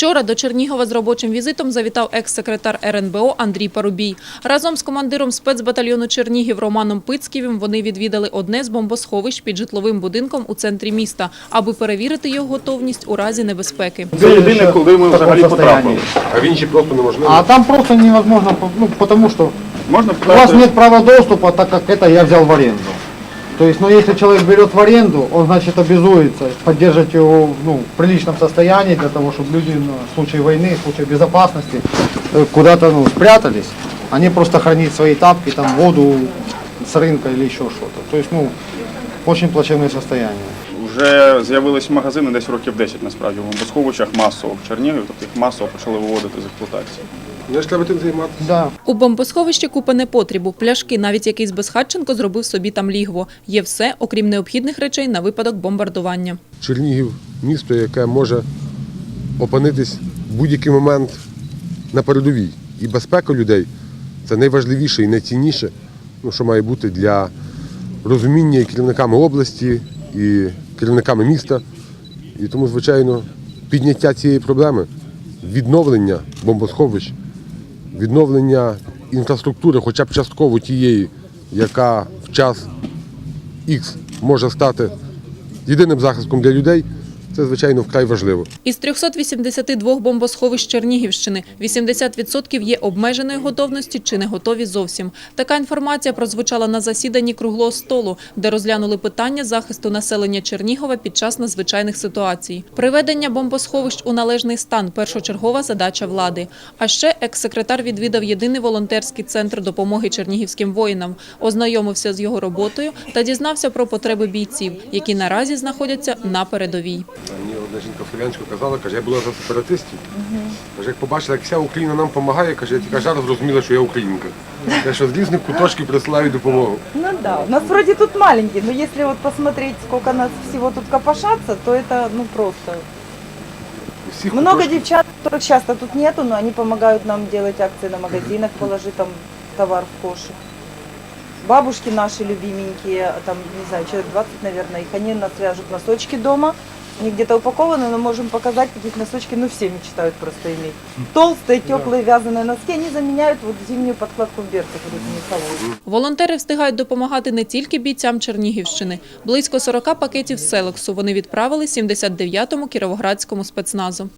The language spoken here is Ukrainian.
Вчора до Чернігова з робочим візитом завітав екс-секретар РНБО Андрій Парубій. Разом з командиром спецбатальйону Чернігів Романом Пицьківим вони відвідали одне з бомбосховищ під житловим будинком у центрі міста, аби перевірити його готовність у разі небезпеки. Це єдине, коли ми в взагалі потрапили. А в інші просто неможливо. А там просто невозможно, ну, потому что Можна у вас нет права доступа, так как это я взял в аренду. То есть, ну, если человек берет в аренду, он, значит, обязуется поддерживать его ну, в приличном состоянии для того, чтобы люди ну, в случае войны, в случае безопасности э, куда-то ну, спрятались. Они просто хранить свои тапки, там, воду с рынка или еще что-то. То есть, ну, очень плачевное состояние. Вже з'явились магазини десь років 10 насправді в бомбосховищах масово в Чернігові, тобто їх масово почали виводити з експлуатації. Не ж треба тим займатися. Да. У бомбосховищі купа непотрібу, пляшки, навіть якийсь безхатченко зробив собі там лігво. Є все, окрім необхідних речей на випадок бомбардування. Чернігів місто, яке може опинитись в будь-який момент на передовій. І безпека людей це найважливіше і найцінніше, ну, що має бути для розуміння і керівниками області, і керівниками міста. І тому, звичайно, підняття цієї проблеми, відновлення бомбосховищ, відновлення інфраструктури, хоча б частково тієї, яка в час Х може стати єдиним захистком для людей, це звичайно вкрай важливо. Із 382 бомбосховищ Чернігівщини 80% є обмеженої готовності чи не готові зовсім. Така інформація прозвучала на засіданні круглого столу, де розглянули питання захисту населення Чернігова під час надзвичайних ситуацій. Приведення бомбосховищ у належний стан – першочергова задача влади. А ще екс-секретар відвідав єдиний волонтерський центр допомоги чернігівським воїнам, ознайомився з його роботою та дізнався про потреби бійців, які наразі знаходяться на передовій. Одна жінка в Слов'янську казала, каже, я була за сепаратистів. Каже, як побачила, як вся Україна нам допомагає, каже, я тільки зараз зрозуміла, що я українка. Я що з різних куточків присилаю допомогу. Ну да, у нас вроде тут маленький, но если вот посмотреть, сколько нас всего тут копошатся, то это ну просто. Всіх Много куточків. девчат, которых часто тут нету, но они помогают нам делать акции на магазинах, положи там товар в кошик. Бабушки наши любименькие, там, не знаю, человек 20, наверное, их они нас вяжут носочки дома Они где-то упакованы, но можем показать, каких носочки, ну все мечтают просто иметь. Толстые, теплые, вязаные носки, они заменяют вот зимнюю подкладку в берцах, вот эту меховую. Волонтери встигають допомагати не тільки бійцям Чернігівщини. Близько 40 пакетів селексу вони відправили 79-му Кіровоградському спецназу.